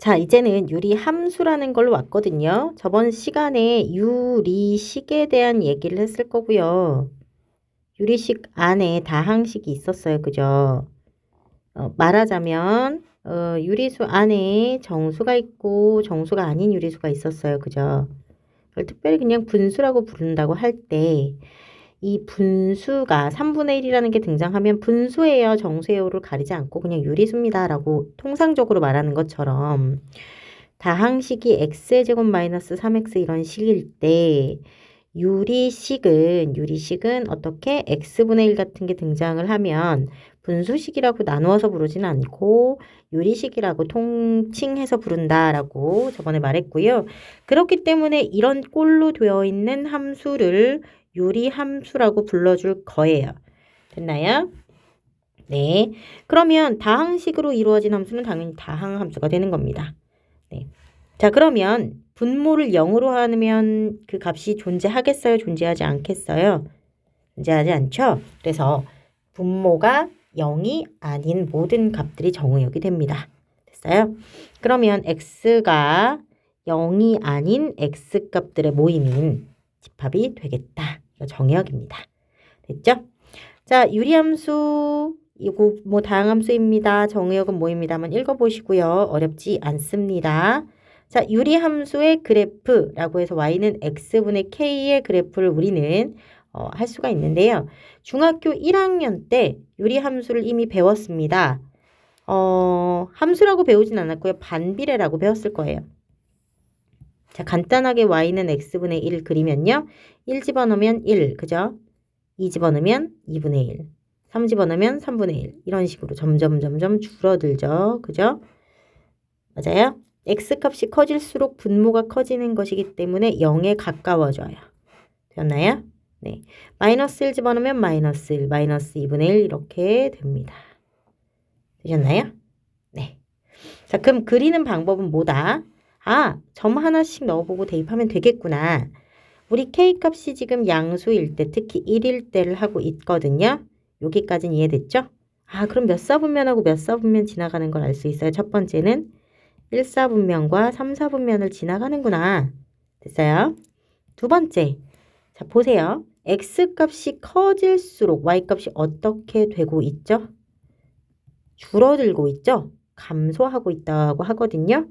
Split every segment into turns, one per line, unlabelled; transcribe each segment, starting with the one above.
자, 이제는 유리 함수라는 걸로 왔거든요. 저번 시간에 유리식에 대한 얘기를 했을 거고요. 유리식 안에 다항식이 있었어요. 그죠? 어, 말하자면 어, 유리수 안에 정수가 있고 정수가 아닌 유리수가 있었어요. 그죠? 그걸 특별히 그냥 분수라고 부른다고 할 때 이 분수가 3분의 1이라는 게 등장하면 분수예요, 정수예요를 가리지 않고 그냥 유리수입니다라고 통상적으로 말하는 것처럼 다항식이 x의 제곱 마이너스 3x 이런 식일 때 유리식은 유리식은 어떻게 x분의 1 같은 게 등장을 하면 분수식이라고 나누어서 부르지는 않고 유리식이라고 통칭해서 부른다라고 저번에 말했고요. 그렇기 때문에 이런 꼴로 되어 있는 함수를 유리함수라고 불러줄 거예요. 됐나요? 네. 그러면 다항식으로 이루어진 함수는 당연히 다항 함수가 되는 겁니다. 네. 자, 그러면 분모를 0으로 하면 그 값이 존재하겠어요? 존재하지 않겠어요? 존재하지 않죠? 그래서 분모가 0이 아닌 모든 값들이 정의역이 됩니다. 됐어요? 그러면 x가 0이 아닌 x값들의 모임인 집합이 되겠다. 정의역입니다. 됐죠? 자, 유리함수 이거 뭐 다항함수입니다. 정의역은 뭐입니다. 한번 읽어보시고요. 어렵지 않습니다. 자, 유리함수의 그래프라고 해서 y는 x분의 k의 그래프를 우리는 어, 할 수가 있는데요. 중학교 1학년 때 유리함수를 이미 배웠습니다. 어, 함수라고 배우진 않았고요. 반비례라고 배웠을 거예요. 자, 간단하게 y는 x분의 1 그리면요. 1 집어넣으면 1, 그죠? 2 집어넣으면 2분의 1, 3 집어넣으면 3분의 1 이런 식으로 점점 점점 줄어들죠. 그죠? 맞아요? x값이 커질수록 분모가 커지는 것이기 때문에 0에 가까워져요. 되었나요? 네. 마이너스 1 집어넣으면 마이너스 1, 마이너스 2분의 1 이렇게 됩니다. 되셨나요? 네. 자, 그럼 그리는 방법은 뭐다? 아, 점 하나씩 넣어보고 대입하면 되겠구나. 우리 K값이 지금 양수일 때, 특히 1일 때를 하고 있거든요. 여기까지는 이해됐죠? 아, 그럼 몇 사분면하고 몇 사분면 지나가는 걸 알 수 있어요. 첫 번째는 1사분면과 3사분면을 지나가는구나. 됐어요? 두 번째. 자, 보세요. X값이 커질수록 Y값이 어떻게 되고 있죠? 줄어들고 있죠? 감소하고 있다고 하거든요.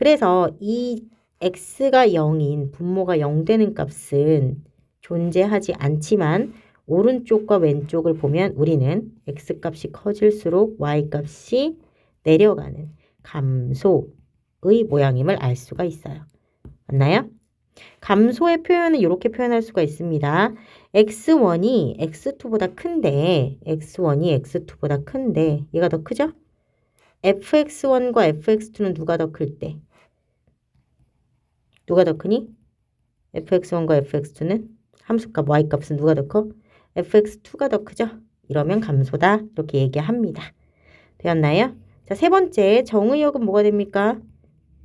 그래서 이 x가 0인 분모가 0 되는 값은 존재하지 않지만 오른쪽과 왼쪽을 보면 우리는 x값이 커질수록 y값이 내려가는 감소의 모양임을 알 수가 있어요. 맞나요? 감소의 표현은 이렇게 표현할 수가 있습니다. x1이 x2보다 큰데 x1이 x2보다 큰데 얘가 더 크죠? fx1과 fx2는 누가 더 클 때? 누가 더 크니? fx1과 fx2는 함수값 y값은 누가 더 커? fx2가 더 크죠? 이러면 감소다 이렇게 얘기합니다. 되었나요? 자, 세 번째 정의역은 뭐가 됩니까?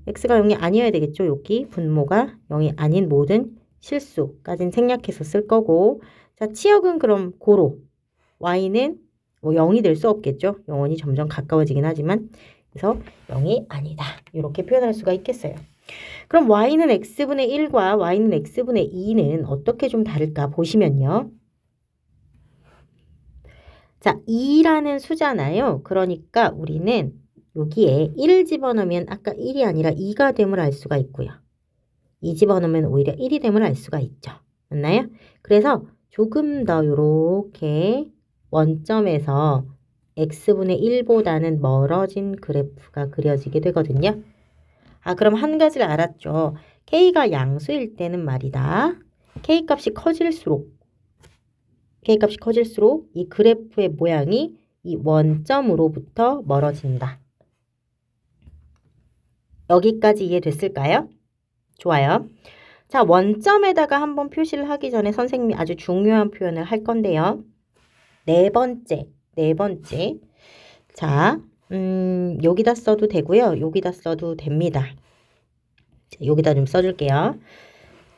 x가 0이 아니어야 되겠죠. 여기 분모가 0이 아닌 모든 실수까지는 생략해서 쓸 거고 자, 치역은 그럼 고로 y는 뭐 0이 될 수 없겠죠. 영원히 점점 가까워지긴 하지만 그래서 0이 아니다. 이렇게 표현할 수가 있겠어요. 그럼 y는 x분의 1과 y는 x분의 2는 어떻게 좀 다를까 보시면요. 자, 2라는 수잖아요. 그러니까 우리는 여기에 1을 집어넣으면 아까 1이 아니라 2가 됨을 알 수가 있고요. 2 집어넣으면 오히려 1이 됨을 알 수가 있죠. 맞나요? 그래서 조금 더 이렇게 원점에서 x분의 1보다는 멀어진 그래프가 그려지게 되거든요. 아, 그럼 한 가지를 알았죠. k가 양수일 때는 말이다. k값이 커질수록 k값이 커질수록 이 그래프의 모양이 이 원점으로부터 멀어진다. 여기까지 이해됐을까요? 좋아요. 자, 원점에다가 한번 표시를 하기 전에 선생님이 아주 중요한 표현을 할 건데요. 네 번째, 네 번째. 자, 음, 여기다 써도 되고요. 여기다 써도 됩니다. 자, 여기다 좀 써줄게요.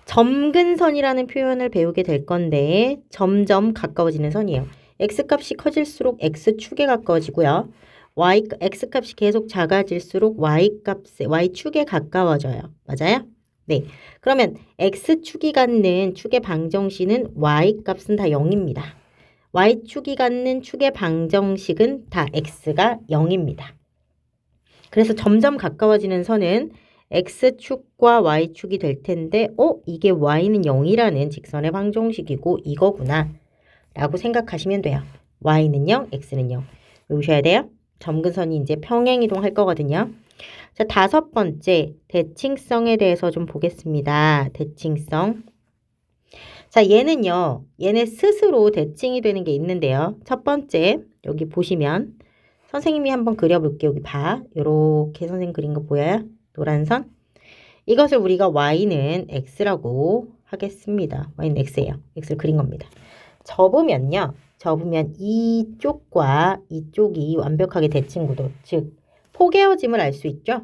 점근선이라는 표현을 배우게 될 건데 점점 가까워지는 선이에요. x값이 커질수록 x축에 가까워지고요. y x 값이 계속 작아질수록 y 값에 y 축에 가까워져요. 맞아요? 네. 그러면 x 축이 갖는 축의 방정식은 y 값은 다 0입니다. Y 축이 갖는 축의 방정식은 다 x가 0입니다. 그래서 점점 가까워지는 선은 x축과 y축이 될 텐데 어? 이게 y는 0이라는 직선의 방정식이고 이거구나 라고 생각하시면 돼요. y는 0, x는 0. 외우셔야 돼요. 점근선이 이제 평행이동 할 거거든요. 자, 다섯 번째 대칭성에 대해서 좀 보겠습니다. 대칭성. 자, 얘는요. 얘네 스스로 대칭이 되는 게 있는데요. 첫 번째 여기 보시면 선생님이 한번 그려볼게요. 여기 봐. 요렇게 선생님 그린 거 보여요? 노란 선. 이것을 우리가 y는 x라고 하겠습니다. y는 x예요. x를 그린 겁니다. 접으면요. 접으면 이쪽과 이쪽이 완벽하게 대칭 구도, 즉 포개어짐을 알 수 있죠.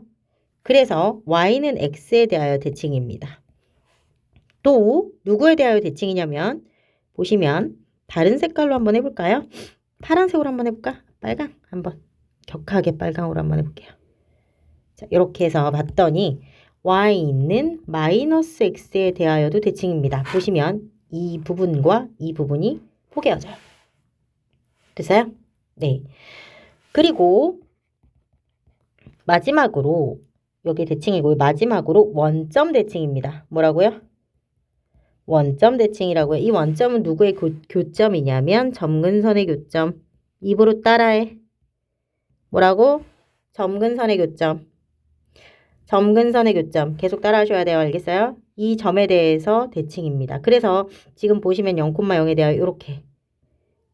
그래서 y는 x에 대하여 대칭입니다. 또 누구에 대하여 대칭이냐면 보시면 다른 색깔로 한번 해볼까요? 파란색으로 한번 해볼까? 빨강 한번 격하게 빨강으로 한번 해볼게요. 자 이렇게 해서 봤더니 y는 마이너스 x에 대하여도 대칭입니다. 보시면 이 부분과 이 부분이 포개어져요. 됐어요? 네. 그리고 마지막으로 여기 대칭이고 마지막으로 원점 대칭입니다. 뭐라고요? 원점 대칭이라고요. 이 원점은 누구의 교, 교점이냐면 점근선의 교점. 입으로 따라해. 뭐라고? 점근선의 교점. 점근선의 교점. 계속 따라하셔야 돼요. 알겠어요? 이 점에 대해서 대칭입니다. 그래서 지금 보시면 0,0에 대하여 이렇게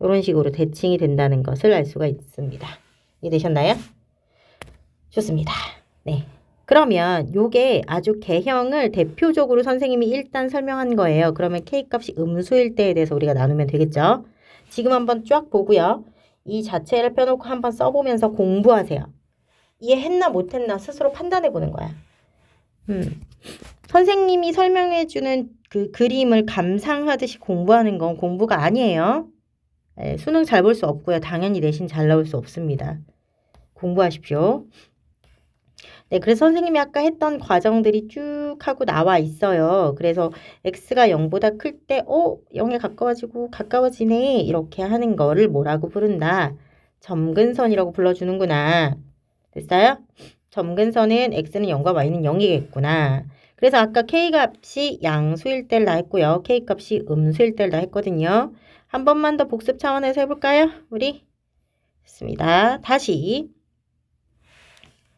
이런 식으로 대칭이 된다는 것을 알 수가 있습니다. 이해되셨나요? 좋습니다. 네. 그러면 요게 아주 개형을 대표적으로 선생님이 일단 설명한 거예요. 그러면 K값이 음수일 때에 대해서 우리가 나누면 되겠죠? 지금 한번 쫙 보고요. 이 자체를 펴놓고 한번 써보면서 공부하세요. 이해했나 못했나 스스로 판단해 보는 거야. 음. 선생님이 설명해 주는 그 그림을 감상하듯이 공부하는 건 공부가 아니에요. 네, 수능 잘 볼 수 없고요. 당연히 내신 잘 나올 수 없습니다. 공부하십시오. 네, 그래서 선생님이 아까 했던 과정들이 쭉 하고 나와 있어요. 그래서 x가 0보다 클 때, 어, 0에 가까워지고 가까워지네. 이렇게 하는 거를 뭐라고 부른다? 점근선이라고 불러주는구나. 됐어요? 점근선은 x는 0과 y는 0이겠구나. 그래서 아까 k값이 양수일 때를 다 했고요. k값이 음수일 때를 다 했거든요. 한 번만 더 복습 차원에서 해볼까요? 우리? 됐습니다. 다시.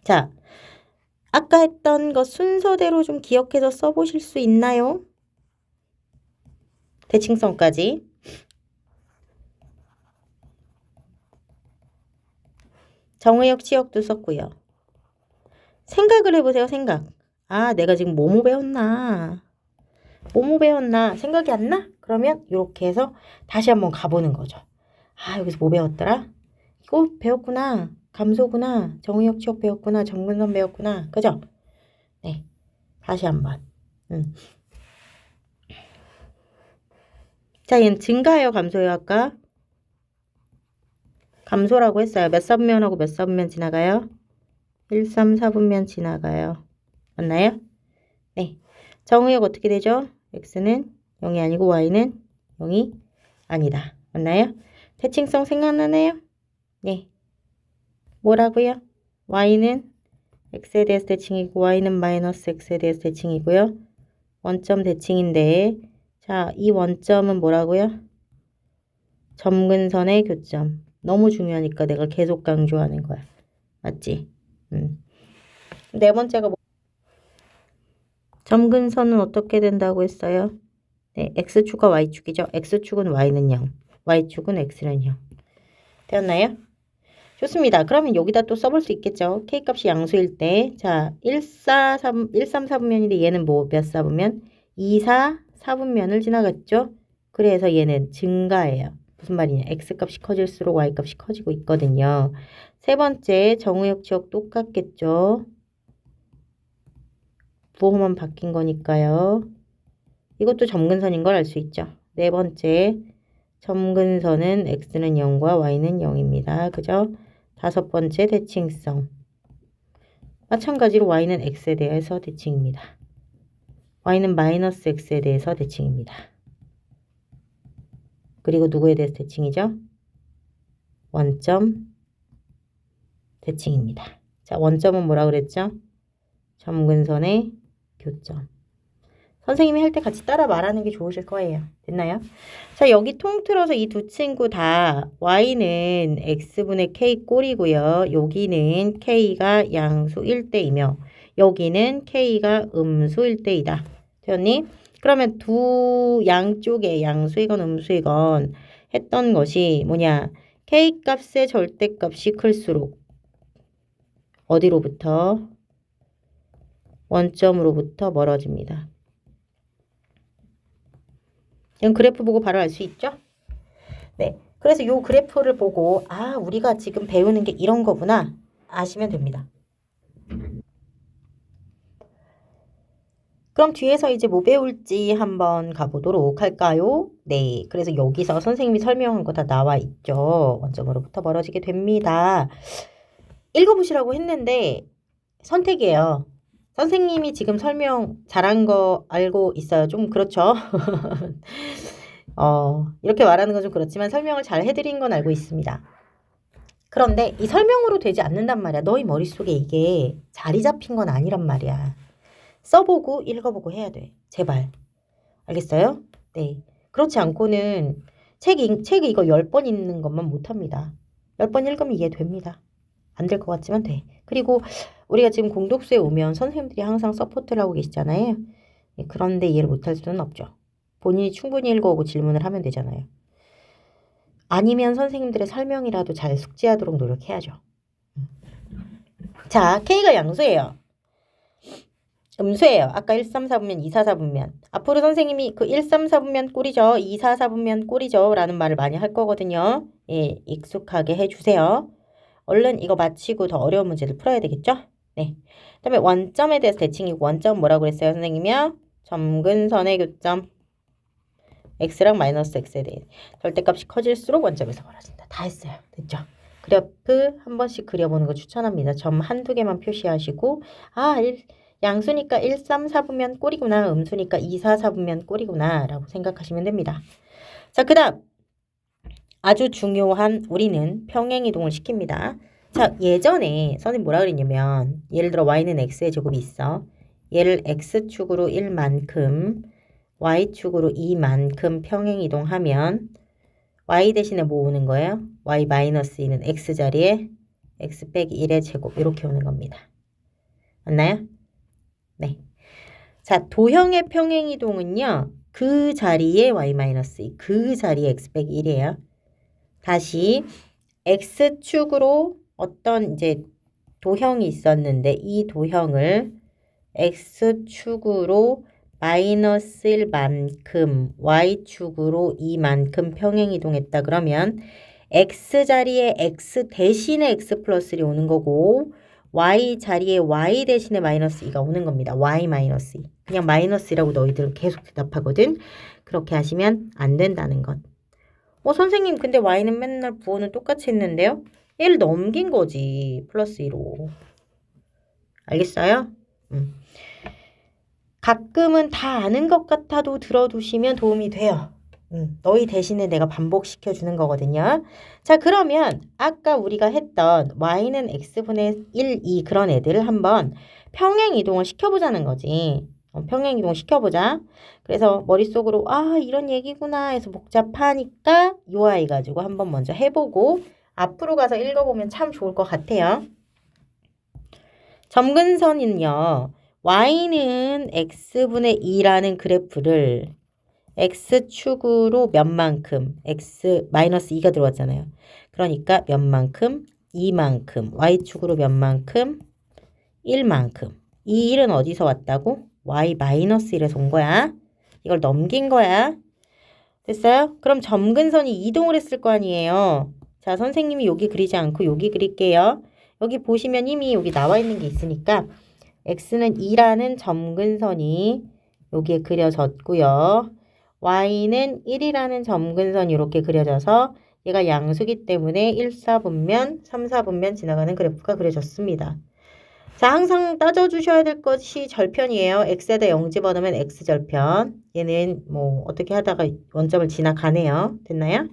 자, 아까 했던 거 순서대로 좀 기억해서 써보실 수 있나요? 대칭성까지. 정의역, 치역도 썼고요. 생각을 해보세요, 생각. 아, 내가 지금 뭐뭐 배웠나? 뭐뭐 배웠나? 생각이 안 나? 그러면 이렇게 해서 다시 한번 가보는 거죠. 아, 여기서 뭐 배웠더라? 이거 배웠구나. 감소구나. 정의역 치역 배웠구나. 정근선 배웠구나. 그죠? 네. 다시 한번. 음. 자, 얘는 증가해요, 감소해요, 아까? 감소라고 했어요. 몇 사분면하고 몇 사분면 지나가요? 1, 3, 4분면 지나가요. 맞나요? 네. 정의역 어떻게 되죠? x는 0이 아니고 y는 0이 아니다. 맞나요? 대칭성 생각나나요? 네. 뭐라고요? y는 x에 대해서 대칭이고 y는 마이너스 x에 대해서 대칭이고요. 원점 대칭인데 자, 이 원점은 뭐라고요? 점근선의 교점. 너무 중요하니까 내가 계속 강조하는 거야. 맞지? 음. 네 번째가 뭐? 점근선은 어떻게 된다고 했어요? 네, x축과 y축이죠. x축은 y는 0, y축은 x는 0. 되었나요? 좋습니다. 그러면 여기다 또 써볼 수 있겠죠. k값이 양수일 때. 자, 1, 4, 3, 1, 3, 4분면인데 얘는 뭐몇 사분면? 2, 4, 4분면을 지나갔죠. 그래서 얘는 증가해요. 무슨 말이냐. x값이 커질수록 y값이 커지고 있거든요. 세 번째 정우역 지역 똑같겠죠. 부호만 바뀐 거니까요. 이것도 점근선인 걸 알 수 있죠. 네 번째 점근선은 x는 0과 y는 0입니다. 그죠? 다섯 번째 대칭성. 마찬가지로 y는 x에 대해서 대칭입니다. y는 마이너스 x에 대해서 대칭입니다. 그리고 누구에 대해서 대칭이죠? 원점 대칭입니다. 자, 원점은 뭐라 그랬죠? 점근선의 교점. 선생님이 할 때 같이 따라 말하는 게 좋으실 거예요. 됐나요? 자, 여기 통틀어서 이 두 친구 다 y는 x분의 k 꼴이고요. 여기는 k가 양수 1대이며 여기는 k가 음수 1대이다. 되었니? 그러면 두 양쪽에 양수이건 음수이건 했던 것이 뭐냐? k 값의 절대값이 클수록 어디로부터? 원점으로부터 멀어집니다. 이건 그래프 보고 바로 알 수 있죠? 네. 그래서 이 그래프를 보고 아 우리가 지금 배우는 게 이런 거구나 아시면 됩니다. 그럼 뒤에서 이제 뭐 배울지 한번 가보도록 할까요? 네. 그래서 여기서 선생님이 설명한 거 다 나와 있죠. 원점으로부터 멀어지게 됩니다. 읽어보시라고 했는데 선택이에요. 선생님이 지금 설명 잘한 거 알고 있어요. 좀 그렇죠? 어, 이렇게 말하는 건 좀 그렇지만 설명을 잘 해드린 건 알고 있습니다. 그런데 이 설명으로 되지 않는단 말이야. 너희 머릿속에 이게 자리 잡힌 건 아니란 말이야. 써보고 읽어보고 해야 돼. 제발. 알겠어요? 네. 그렇지 않고는 책, 읽- 책 이거 10번 읽는 것만 못합니다. 10번 읽으면 이해 됩니다. 안 될 것 같지만 돼. 그리고 우리가 지금 공독수에 오면 선생님들이 항상 서포트를 하고 계시잖아요. 예, 그런데 이해를 못할 수는 없죠. 본인이 충분히 읽어오고 질문을 하면 되잖아요. 아니면 선생님들의 설명이라도 잘 숙지하도록 노력해야죠. 음. 자, K가 양수예요. 음수예요. 아까 1, 3, 4분면 2, 4, 4분면. 앞으로 선생님이 그 1, 3, 4분면 꼴이죠. 2, 4, 4분면 꼴이죠. 라는 말을 많이 할 거거든요. 예, 익숙하게 해주세요. 얼른 이거 마치고 더 어려운 문제를 풀어야 되겠죠? 네. 그 다음에 원점에 대해서 대칭이고 원점 뭐라고 그랬어요, 선생님이요? 점근선의 교점. x랑 마이너스 x에 대해 절대값이 커질수록 원점에서 멀어진다. 다 했어요. 됐죠? 그래프 한 번씩 그려보는 거 추천합니다. 점 한두 개만 표시하시고 아, 1, 양수니까 1, 3, 4분면 꼴이구나. 음수니까 2, 4, 4분면 꼴이구나. 라고 생각하시면 됩니다. 자, 그 다음 아주 중요한 우리는 평행이동을 시킵니다. 자, 예전에 선생님 뭐라 그랬냐면 예를 들어 y는 x의 제곱이 있어. 얘를 x축으로 1만큼 y축으로 2만큼 평행이동하면 y 대신에 뭐 오는 거예요? y 마이너스 2는 x 자리에 x 빼기 1의 제곱 이렇게 오는 겁니다. 맞나요? 네. 자, 도형의 평행이동은요. 그 자리에 y 마이너스 2, 그 자리에 x 빼기 1이에요. 다시 x축으로 어떤 이제 도형이 있었는데 이 도형을 x축으로 마이너스 1만큼 y축으로 2만큼 평행이동했다 그러면 x 자리에 x 대신에 x 플러스 1이 오는 거고 y 자리에 y 대신에 마이너스 2가 오는 겁니다. y 마이너스 2. 그냥 마이너스라고 너희들은 계속 대답하거든. 그렇게 하시면 안 된다는 것. 어, 선생님, 근데 y는 맨날 부호는 똑같이 했는데요? 얘를 넘긴 거지. 플러스 2로. 알겠어요? 음. 가끔은 다 아는 것 같아도 들어두시면 도움이 돼요. 음, 너희 대신에 내가 반복시켜 주는 거거든요. 자, 그러면 아까 우리가 했던 y는 x분의 1, 2 그런 애들을 한번 평행 이동을 시켜보자는 거지. 어, 평행 이동 시켜보자. 그래서 머릿속으로 아 이런 얘기구나 해서 복잡하니까 요 아이 가지고 한번 먼저 해보고 앞으로 가서 읽어보면 참 좋을 것 같아요. 점근선은요. y는 x분의 2라는 그래프를 x축으로 몇 만큼 x 마이너스 2가 들어왔잖아요. 그러니까 몇 만큼 2만큼 y축으로 몇 만큼 1만큼 이 1은 어디서 왔다고? Y 마이너스 1에서 온 거야. 이걸 넘긴 거야. 됐어요? 그럼 점근선이 이동을 했을 거 아니에요. 자, 선생님이 여기 그리지 않고 여기 그릴게요. 여기 보시면 이미 여기 나와 있는 게 있으니까 x는 2라는 점근선이 여기에 그려졌고요. y는 1이라는 점근선이 이렇게 그려져서 얘가 양수기 때문에 1, 4분면, 3, 4분면 지나가는 그래프가 그려졌습니다. 자, 항상 따져주셔야 될 것이 절편이에요. x에다 0 집어넣으면 x절편. 얘는 뭐 어떻게 하다가 원점을 지나가네요. 됐나요?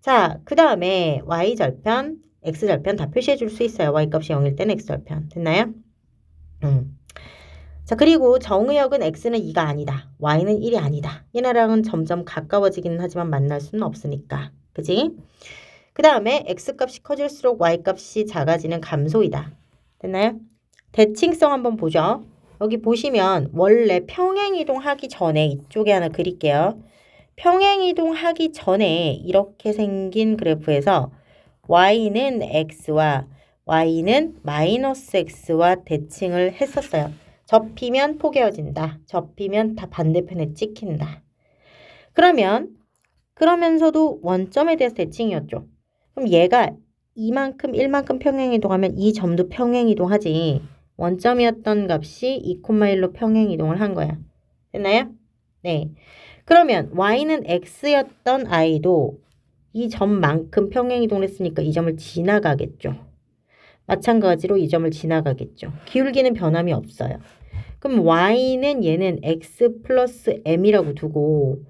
자, 그 다음에 y절편, x절편 다 표시해 줄 수 있어요. y값이 0일 때는 x절편. 됐나요? 음. 자, 그리고 정의역은 x는 2가 아니다. y는 1이 아니다. 얘네랑은 점점 가까워지기는 하지만 만날 수는 없으니까. 그지? 그 다음에 x값이 커질수록 y값이 작아지는 감소이다. 됐나요? 대칭성 한번 보죠. 여기 보시면 원래 평행이동 하기 전에 이쪽에 하나 그릴게요. 평행이동 하기 전에 이렇게 생긴 그래프에서 y는 x와 y는 마이너스 x와 대칭을 했었어요. 접히면 포개어진다. 접히면 다 반대편에 찍힌다. 그러면 그러면서도 원점에 대해서 대칭이었죠. 그럼 얘가 이만큼 1만큼 평행이동하면 이 점도 평행이동하지. 원점이었던 값이 2,1로 평행 이동을 한 거야. 됐나요? 네. 그러면 y는 x였던 i도 이 점만큼 평행 이동을 했으니까 이 점을 지나가겠죠. 마찬가지로 이 점을 지나가겠죠. 기울기는 변함이 없어요. 그럼 y는 얘는 x 플러스 m이라고 두고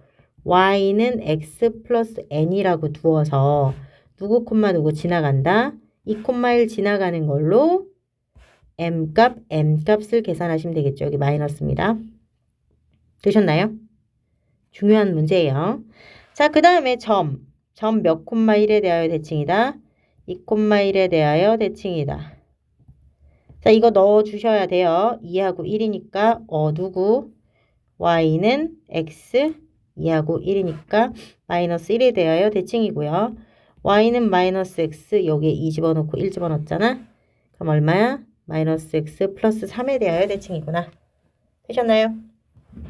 y는 x 플러스 n이라고 두어서 누구 콤마 누구 지나간다. 이 콤마 1 지나가는 걸로 m값, m값을 계산하시면 되겠죠. 여기 마이너스입니다. 되셨나요? 중요한 문제예요. 자, 그 다음에 점. 점 몇 콤마 1에 대하여 대칭이다. 2 콤마 1에 대하여 대칭이다. 자, 이거 넣어 주셔야 돼요. 2하고 1이니까 어 누구? y는 x 2하고 1이니까 마이너스 1에 대하여 대칭이고요. y는 마이너스 x 여기에 2 집어넣고 1 집어넣었잖아. 그럼 얼마야? 마이너스 x 플러스 3에 대하여 대칭이구나. 되셨나요?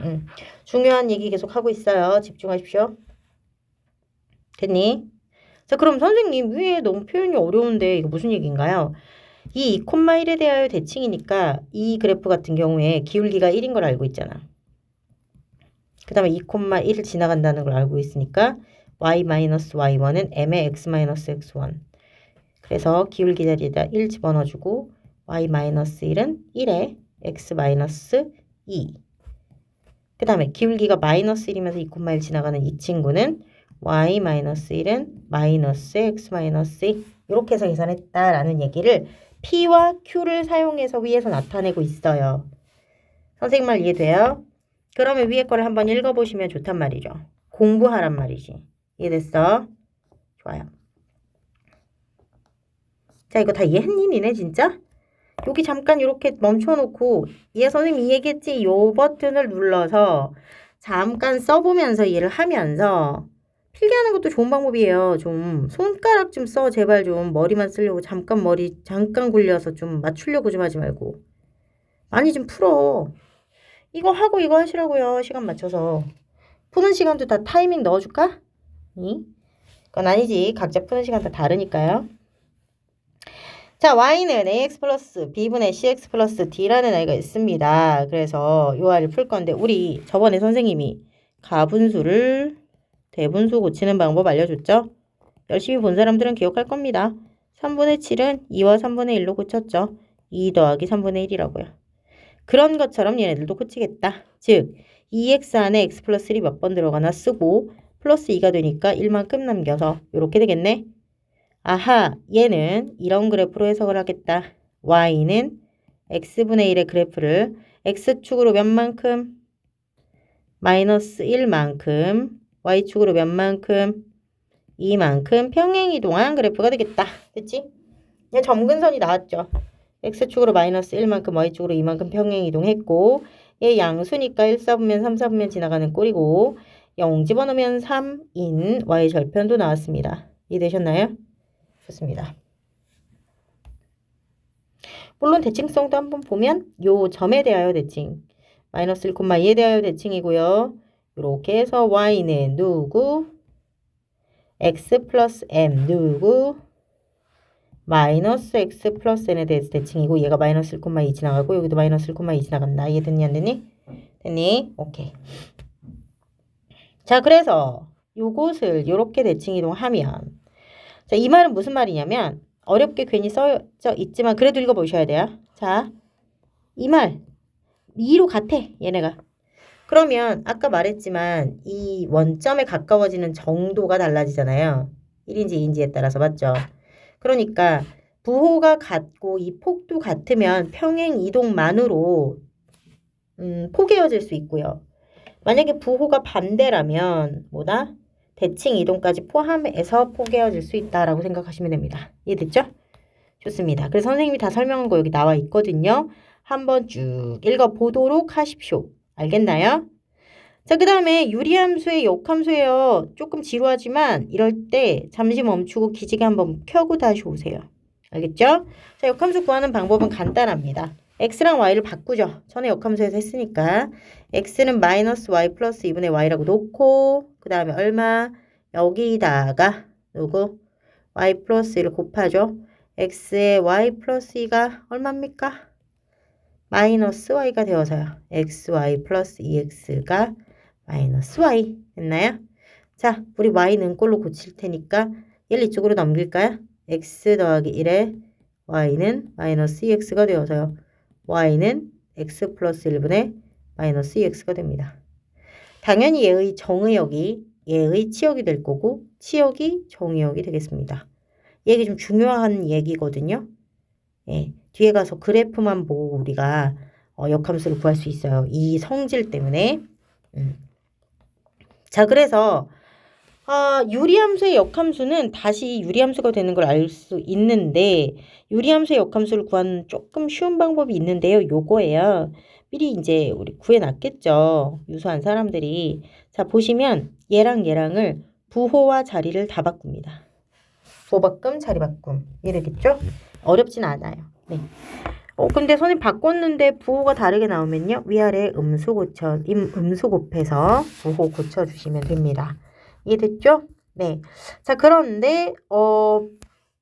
음. 중요한 얘기 계속 하고 있어요. 집중하십시오. 됐니? 자, 그럼 선생님 위에 너무 표현이 어려운데 이거 무슨 얘기인가요? 이 2,1에 대하여 대칭이니까 이 그래프 같은 경우에 기울기가 1인 걸 알고 있잖아. 그 다음에 2,1을 지나간다는 걸 알고 있으니까 y-y1은 m의 x-x1 그래서 기울기 자리에다 1 집어넣어주고 y-1은 1에 x-2 그 다음에 기울기가 마이너스 1이면서 2,1 지나가는 이 친구는 y-1은 마이너스 x-2 이렇게 해서 계산했다라는 얘기를 P와 Q를 사용해서 위에서 나타내고 있어요. 선생님 말 이해돼요? 그러면 위에 거를 한번 읽어보시면 좋단 말이죠. 공부하란 말이지. 이해됐어? 좋아요. 자, 이거 다 이해했니, 니네 진짜? 여기 잠깐 이렇게 멈춰놓고 얘 선생님 이 얘기했지? 요 버튼을 눌러서 잠깐 써보면서 일을 하면서 필기하는 것도 좋은 방법이에요. 좀 손가락 좀 써. 제발 좀 머리만 쓰려고 잠깐 머리 잠깐 굴려서 좀 맞추려고 좀 하지 말고 많이 좀 풀어. 이거 하고 이거 하시라고요. 시간 맞춰서. 푸는 시간도 다 타이밍 넣어줄까? 이? 그건 아니지. 각자 푸는 시간 다 다르니까요. 자, y는 ax 플러스 b분의 cx 플러스 d라는 아이가 있습니다. 그래서 이 아이를 풀 건데 우리 저번에 선생님이 가분수를 대분수 고치는 방법 알려줬죠? 열심히 본 사람들은 기억할 겁니다. 3분의 7은 2와 3분의 1로 고쳤죠. 2 더하기 3분의 1이라고요. 그런 것처럼 얘네들도 고치겠다. 즉 2x 안에 x 플러스 1이 몇 번 들어가나 쓰고 플러스 2가 되니까 1만큼 남겨서 이렇게 되겠네. 아하 얘는 이런 그래프로 해석을 하겠다. y는 x분의 1의 그래프를 x축으로 몇 만큼? 마이너스 1만큼 y축으로 몇 만큼? 이만큼 평행이동한 그래프가 되겠다. 됐지? 얘 점근선이 나왔죠. x축으로 마이너스 1만큼 y축으로 이만큼 평행이동했고 얘 양수니까 1, 4분면 3, 4분면 지나가는 꼴이고 0 집어넣으면 3인 y절편도 나왔습니다. 이해되셨나요? 좋습니다. 물론 대칭성도 한번 보면 요 점에 대하여 대칭 마이너스 1,2에 대하여 대칭이고요. 이렇게 해서 y는 누구? x 플러스 m 누구? 마이너스 x 플러스 n에 대해서 대칭이고 얘가 마이너스 1,2 지나가고 여기도 마이너스 1,2 지나간다. 이해됐니 안 됐니? 됐니? 오케이. 자 그래서 요것을 이렇게 대칭 이동하면 자, 이 말은 무슨 말이냐면 어렵게 괜히 써져 있지만 그래도 읽어보셔야 돼요. 자, 이 말. 2로 같아, 얘네가. 그러면 아까 말했지만 이 원점에 가까워지는 정도가 달라지잖아요. 1인지 2인지에 따라서 맞죠? 그러니까 부호가 같고 이 폭도 같으면 평행 이동만으로 음, 포개어질 수 있고요. 만약에 부호가 반대라면 뭐다? 대칭 이동까지 포함해서 포개어질 수 있다라고 생각하시면 됩니다. 이해됐죠? 좋습니다. 그래서 선생님이 다 설명한 거 여기 나와 있거든요. 한번 쭉 읽어보도록 하십시오. 알겠나요? 자, 그 다음에 유리함수의 역함수예요. 조금 지루하지만 이럴 때 잠시 멈추고 기지개 한번 켜고 다시 오세요. 알겠죠? 자, 역함수 구하는 방법은 간단합니다. X랑 y를 바꾸죠. 전에 역함수에서 했으니까 x는 마이너스 y 플러스 2분의 y라고 놓고 그 다음에 얼마? 여기다가 누구? y 플러스 1을 곱하죠. x의 y 플러스 2가 얼마입니까? 마이너스 y가 되어서요. xy 플러스 2x가 마이너스 y 됐나요? 자, 우리 y는 꼴로 고칠 테니까 1 이쪽으로 넘길까요? x 더하기 1에 y는 마이너스 2x가 되어서요. Y는 x 플러스 1분의 마이너스 2x가 됩니다. 당연히 얘의 정의역이 얘의 치역이 될 거고 치역이 정의역이 되겠습니다. 얘기 좀 중요한 얘기거든요. 예, 뒤에 가서 그래프만 보고 우리가 어, 역함수를 구할 수 있어요. 이 성질 때문에. 음. 자, 그래서 아, 유리함수의 역함수는 다시 유리함수가 되는 걸 알 수 있는데 유리함수의 역함수를 구하는 조금 쉬운 방법이 있는데요. 요거예요. 미리 이제 우리 구해놨겠죠. 유수한 사람들이. 자, 보시면 얘랑 얘랑을 부호와 자리를 다 바꿉니다. 부호 바꿈, 자리 바꿈. 이러겠죠? 어렵진 않아요. 네. 어, 근데 선생님 바꿨는데 부호가 다르게 나오면요. 위아래 음수 고쳐, 임, 음수 곱해서 부호 고쳐주시면 됩니다. 이해됐죠? 네. 자, 그런데, 어,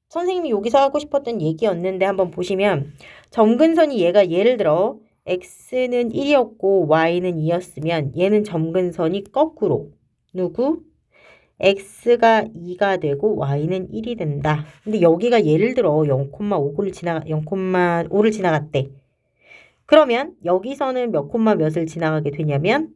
선생님이 여기서 하고 싶었던 얘기였는데 한번 보시면 점근선이 얘가 예를 들어 x는 1이었고 y는 2였으면 얘는 점근선이 거꾸로 누구? x가 2가 되고 y는 1이 된다. 근데 여기가 예를 들어 0,5를 지나 0,5를 지나갔대. 그러면 여기서는 몇 콤마 몇을 지나가게 되냐면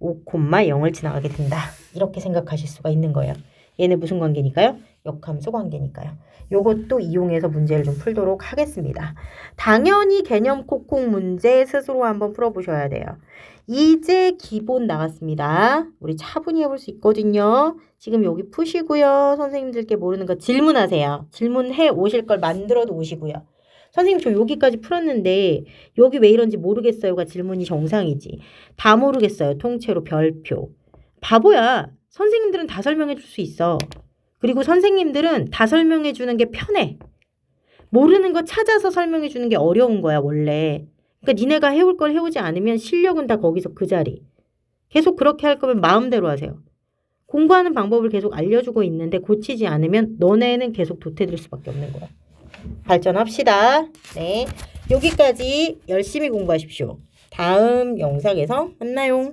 5,0을 지나가게 된다. 이렇게 생각하실 수가 있는 거예요. 얘는 무슨 관계니까요? 역함수 관계니까요. 요것도 이용해서 문제를 좀 풀도록 하겠습니다. 당연히 개념 콕콕 문제 스스로 한번 풀어보셔야 돼요. 이제 기본 나왔습니다. 우리 차분히 해볼 수 있거든요. 지금 여기 푸시고요. 선생님들께 모르는 거 질문하세요. 질문해 오실 걸 만들어도 오시고요. 선생님 저 여기까지 풀었는데 여기 왜 이런지 모르겠어요가 질문이 정상이지. 다 모르겠어요. 통째로 별표. 바보야. 선생님들은 다 설명해 줄 수 있어. 그리고 선생님들은 다 설명해 주는 게 편해. 모르는 거 찾아서 설명해 주는 게 어려운 거야, 원래. 그러니까 니네가 해올 걸 해오지 않으면 실력은 다 거기서 그 자리. 계속 그렇게 할 거면 마음대로 하세요. 공부하는 방법을 계속 알려주고 있는데 고치지 않으면 너네는 계속 도태될 수밖에 없는 거야. 발전합시다. 네. 여기까지 열심히 공부하십시오. 다음 영상에서 만나요.